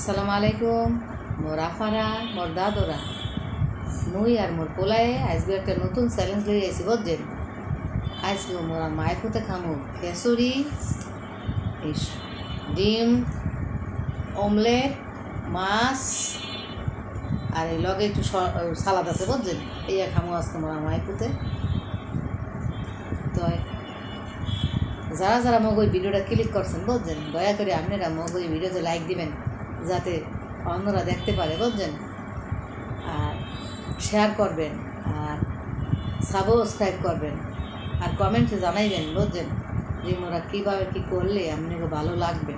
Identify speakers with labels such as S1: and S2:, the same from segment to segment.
S1: আসসালামু আলাইকুম। মোর আফারা, মোর দাদরা। মুই আর মোর পোলায় আজকে একটা নতুন চ্যালেঞ্জ লই আইছি, বুঝছেন? আজকে মোরা মায়ের পুঁতে খামু খেসুরি ডিম, অমলেট, মাছ, আর এই লগে একটু সালাদ আছে, বুঝছেন? এই খামু আজকে মোরা মায়ের পুঁতে। তো, যারা যারা মগ ওই ভিডিওটা ক্লিক করছেন, বুঝছেন? দয়া করে আপনারা মগ ওই ভিডিওতে লাইক দিবেন। যাতে অন্যরা দেখতে পারে, বুঝছেন? আর শেয়ার করবেন, আর সাবস্ক্রাইব করবেন, আর কমেন্টে জানাইবেন, বুঝছেন? যে মোরা কীভাবে কী করলে আপনাকে ভালো লাগবে।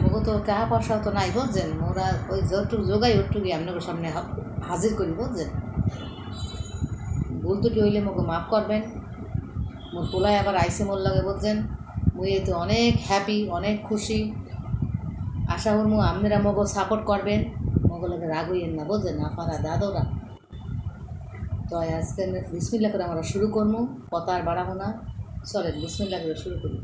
S1: মগো তো টাকা পয়সাও তো নাই, বুঝছেন? মোরা ওই যতটুকু যোগাই ওটুকুই আপনাকে সামনে হাজির করি, বুঝছেন? ভুল ত্রুটি হইলে মগো মাফ করবেন। মোর পোলায় আবার আইসে মোর লাগে, বুঝছেন? মুই তো অনেক হ্যাপি অনেক খুশি। আশা করব আপনারা মগো সাপোর্ট করবেন। মগো রাগইয়েন না বুঝছেন আপনারা দাদরা। তো আজকে বিসমিল্লা করে আমরা শুরু করব, কথা আর বাড়াবো না। চলেন বিসমিল্লা করে শুরু করি।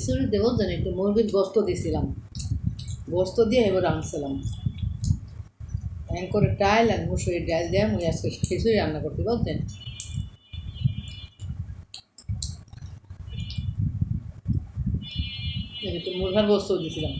S1: খিচুড়ি দেবো জানি একটু মুরগির গোস্ত দিয়েছিলাম গোস্ত দিয়ে এবার আনছিলাম। হ্যাং করে ডাল আর মুসুরির ডাল দিয়ে মুই আজকে খিচুড়ি রান্না করতে বলতেন একটু মুরগার গোস্ত দিয়েছিলাম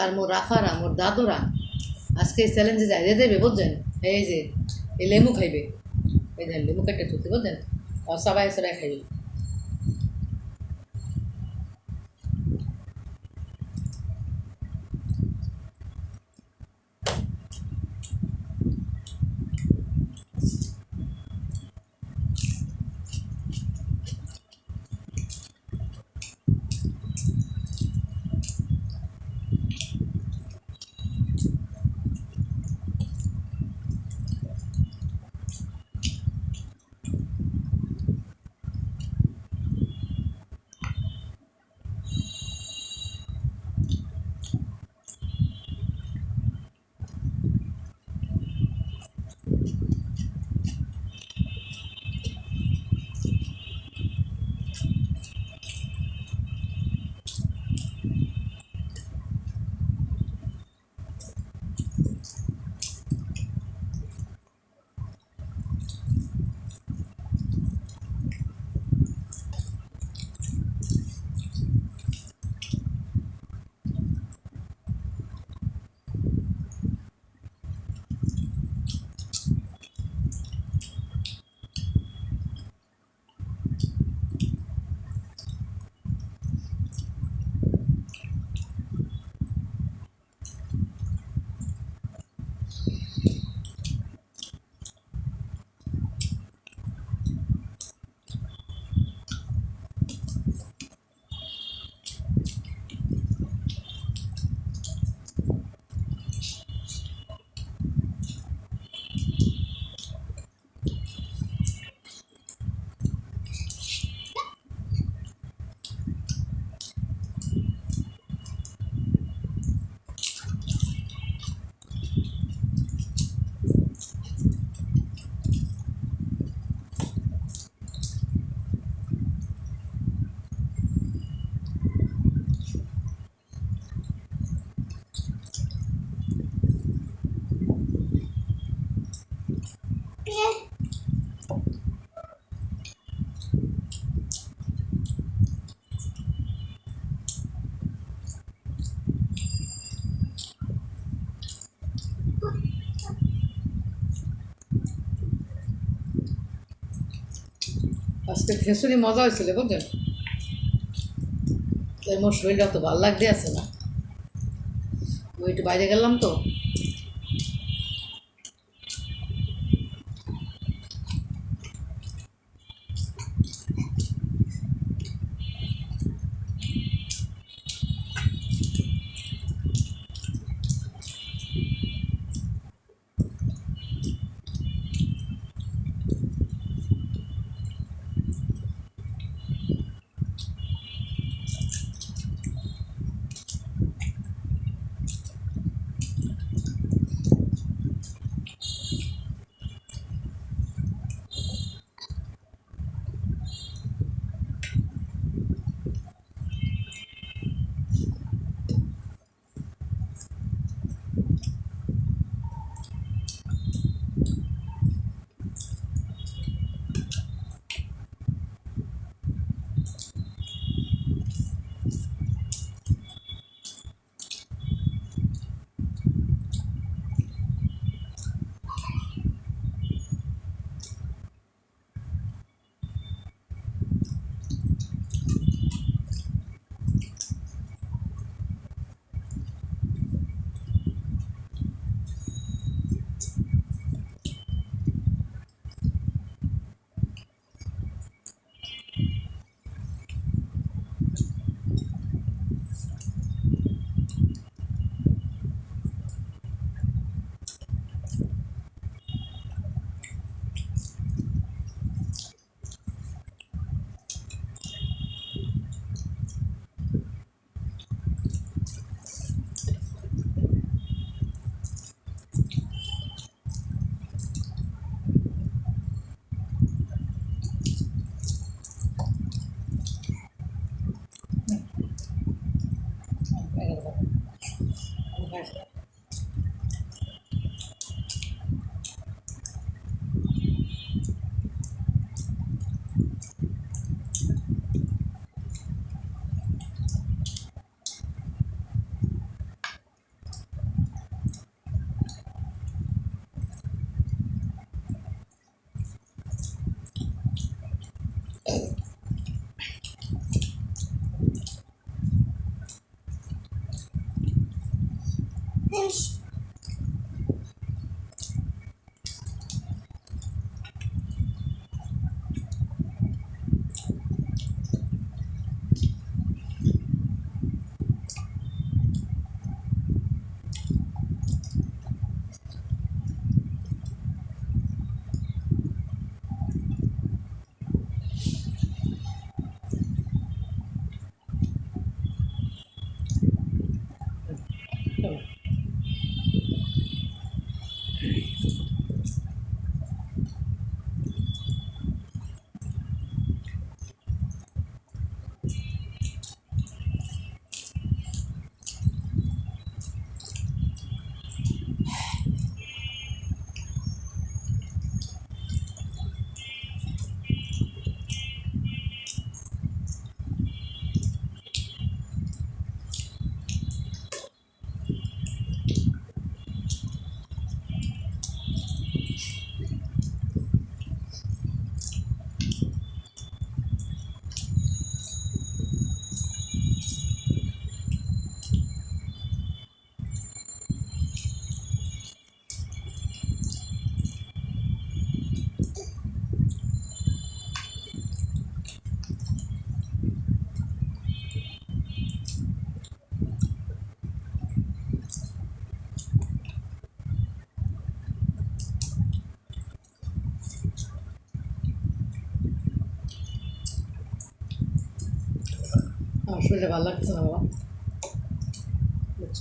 S1: আর মোর রাফারা মোর দাদুরা। আজকে এই চ্যালেঞ্জে যাই দেবে, বুঝছেন? এই যে, এই লেবু খাইবে। এই যে লেবু কেটে চলছে বুঝছেন? আর সবাই সবাই খাইবে আজকে খেসুরি মজা হয়েছিল, বুঝলেন? তাই মোর শরীরটা তো ভালো লাগতে আছে না। ওই একটু বাইরে গেলাম তো। Yeah. চলো আমার ভালো লাগছে না বাবা। বুঝছ?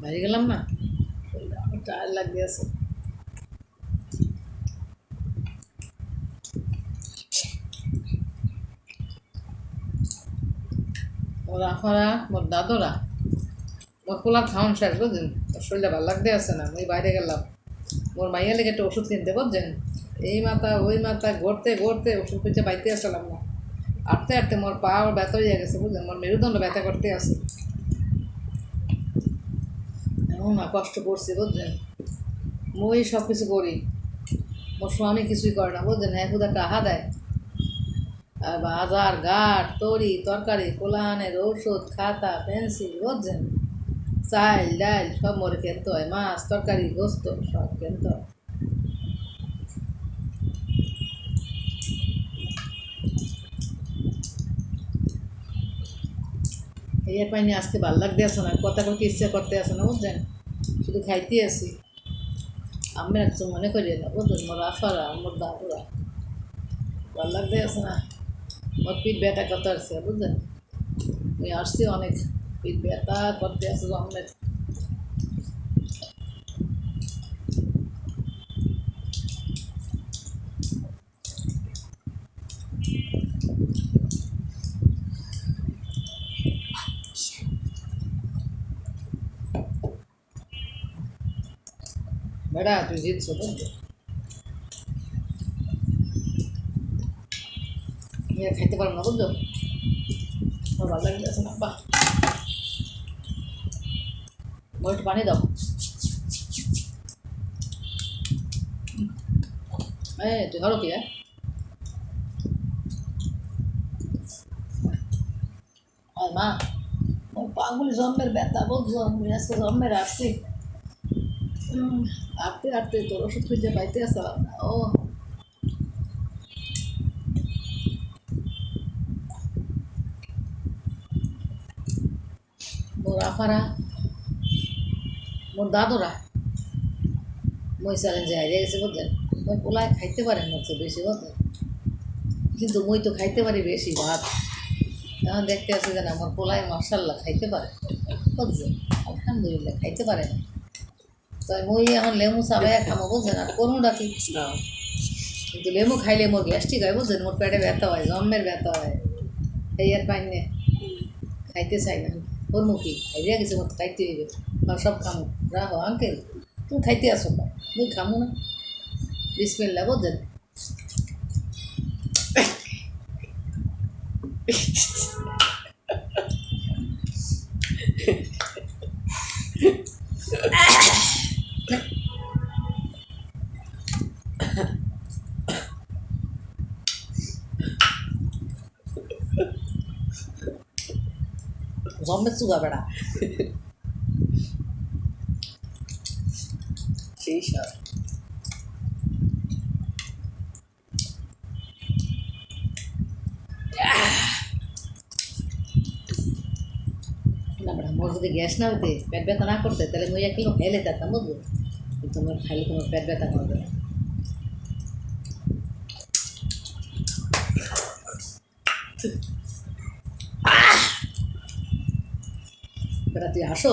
S1: বাইরে গেলাম না? টায়ার লাগিয়ে আছে। আফারা মোর দাদরা মোর শরীরটা ভালো লাগতে আছে না, আমি বাইরে গেলাম। মোর লেগে একটা ওষুধ কিনতে বুঝছেন? এই মাথা, ওই মাথা ঘুরতে ঘুরতে ওষুধ খুঁজে পাইতে আসলাম না। আটতে আটতে মোর পা ওর ব্যথা হয়ে গেছে, বুঝলেন? মোর মেরুদণ্ড ব্যথা করতে আছে। এমন না, কষ্ট করছি, বুঝলেন? মই সব কিছু করি, মোর স্বামী কিছুই করে না, বুঝলেন? এক হুদা টাহা দেয়। আর বাজার, ঘাট, তরি, তরকারি কোলাহানের ঔষধ, খাতা, পেন্সিল বুঝছেন চাল ডাল সব মোরে কিনতে হয়, মাছ, তরকারি, গোস্ত সব কিনতে হয়। এই পাইনি আসতে ভালো লাগতে আসে না। কথা কথা ইচ্ছা করতে আসে না বুঝছেন শুধু খাইতে আসি। আমি একটু মনে করি না, বুঝলেন? মোর আফারা, মোর দাদুরা ভালো লাগতে আসে না। মোর পিঠ ব্যথা করতে আসছে বুঝলেন? আমি আসছি অনেক। পিঠ ব্যথা করতে আসে অনেক। বেড়া তুই জিতছো বুঝলি আমি আর পারব না বুঝলো আমার ভালো লাগতেছে না বাহ একটু পানি দাও। এই, তুই হলো কি হ্যাঁ? মা পাগুলি জন্মের ব্যথা আমি আজকে জন্মের আসছি। উম, হাঁটতে হাঁটতে তোর ওষুধ খুঁজে পাইতে আসলাম না ও। মোর আফারা মোর দাদুরা মই চ্যালেঞ্জে হারিয়ে গেছে বুঝলেন মই পোলায় খাইতে পারেন তো বেশি বুঝলেন কিন্তু মই তো খাইতে পারি বেশি ভাত। এখন দেখতে আছে যে আমার পোলায় মার্শাল্লাহ খাইতে পারে। বুঝছেন আলহামদুলিল্লাহ খাইতে পারে না। তো মই এখন লেমু চাবাই খামো বুঝছেন আর কোনো ডাকি কিন্তু লেমু খাইলে মোর গ্যাস্ট্রিক হয় বুঝছেন মোর পেটে ব্যথা হয় জন্মের ব্যথা হয়। এই আর পাই খাইতে চাই না। ওর মুখি খাইয়া গেছে মতো খাইতে হইবে। আর সব খামো। রাহো আঙ্কেল তুমি খাইতে আসো মুই খামো না। বিসমিল্লা বুঝছেন জন্মের চুগা বেড়া
S2: সেই সব
S1: না বেড়া মোর যদি গ্যাস না হইতে পেট ব্যথা না করতে তাহলে মই এক কিলো খাইলে যেতাম বুঝব তোমার খাইলে তোমার পেট ব্যথা করবে না তুই আসো।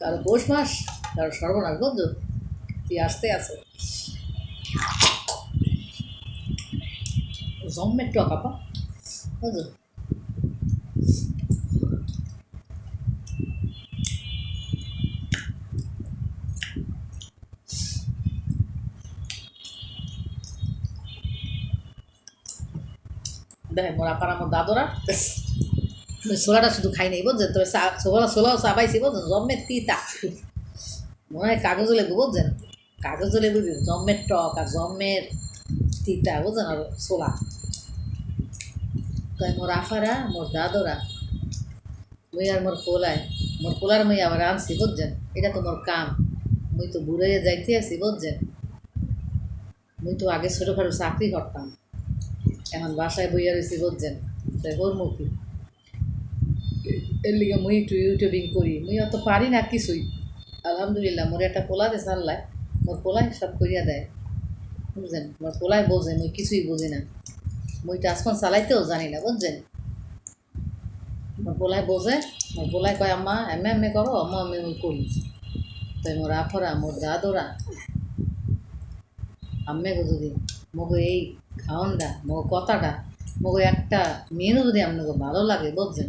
S1: কারও পৌষ মাস, কারও সর্বনাশ বুঝছ তুই আসতে আসো। জম্মের টক আপা বুঝছ দেখেন মোরা পাড়া আমার দাদরা ছোলাটা শুধু খাই নাই বুঝছেন? তবে ছোলা ছোলাও চা পাইছি বুঝছেন? জম্মের তিতা। মনে হয় কাগজ লেবু বুঝছেন? কাগজ লেবু জম্মের টক আর জম্মের তিতা বুঝছেন? আর ছোলা। তাই মোর আফারা, মোর দাদরা, মুই আর মোর পোলায়, মোর পোলার মুই আবার আনছি বুঝছেন? এটা তো মোর কাম। মুই তো বুড়ে যাইতে আছি বুঝছেন? মুই তো আগে ছোটোখাটো চাকরি করতাম। এখন বাসায় বইয়া রয়েছি বুঝছেন? তাই ওর মুখী এর লিগে মুই একটু ইউটিউবিং করি। মুই অত পারি না কিছুই। আলহামদুলিল্লাহ, মোর একটা পোলা দে সাল্লায় মোর পোলাই সব করিয়া দেয়। বুঝছেন? মোর পোলাই বোঝে, মুই কিছুই বুঝি না। মুই টাচফোন চালাইতেও জানি না, বুঝছেন? মোর পোলাই বোঝে, মোর পোলাই কয়, আম্মা এমএ এমএ করো আম্মা আমি মুই করি। তাই মোর আফরা, মোর দাদরা, আম্মে যদি মগো এই খাওয়ানটা মগো কথাটা মগো একটা মেনু যদি আপনাকে ভালো লাগে, বুঝছেন?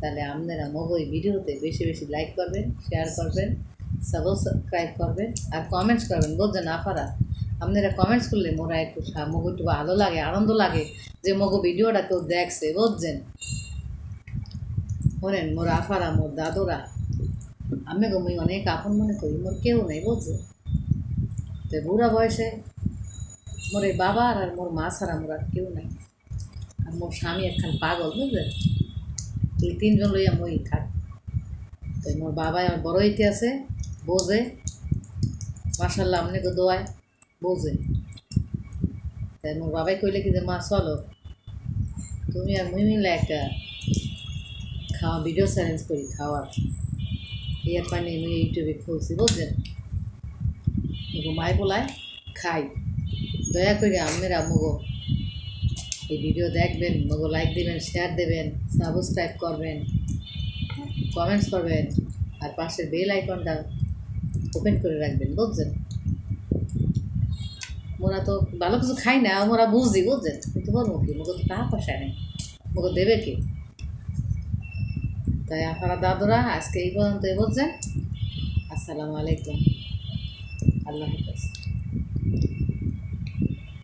S1: তাহলে আপনারা মগো এই ভিডিওতে বেশি বেশি লাইক করবেন শেয়ার করবেন সাবস্ক্রাইব করবেন আর কমেন্টস করবেন। বুঝছেন আফারা, আপনারা কমেন্টস করলে মোরা একটু মগো একটু ভালো লাগে, আনন্দ লাগে যে মগো ভিডিওটা কেউ দেখছে। বুঝছেন শোনেন মোর আফারা, মোর দাদরা আমি গো মুই অনেক আপন মনে করি, মোর কেউ নেই বুঝছেন তো বুড়া বয়সে মোর এই বাবা আর মোর মা ছাড়া মোর আর কেউ নাই। আর মোর স্বামী একখান পাগল, বুঝলেন? এই তিনজন লইয়া মই থাক তো মোর বাবা আমার বড় হইতে আছে বোঝে মাসাল্লাহ আপনাকে দোয়ায় বোঝে তাই মোর বাবাই কইলে কি যে, মা, চলো। তুমি আর মুই মিলে একটা খাওয়া ভিডিও চ্যালেঞ্জ করি খাওয়ার ইয়ার পানি মুই ইউটিউবে খুলছি বুঝলেন ঘুমাই বলায় খাই। দয়া করে আপনারা মগো এই ভিডিও দেখবেন মগো লাইক দিবেন শেয়ার দেবেন সাবস্ক্রাইব করবেন কমেন্টস করবেন, আর পাশের বেল আইকনটা ওপেন করে রাখবেন, বুঝছেন? মোরা তো ভালো কিছু খাই না, মোরা বুঝি, বুঝছেন? কিন্তু বলব কি মগো তো টাকা পয়সা নেই মগো দেবে কি? তাই আপনারা দাদুরা, আজকে এই পর্যন্তই, বুঝছেন? আসসালামু আলাইকুম। আল্লাহ হাফেজ।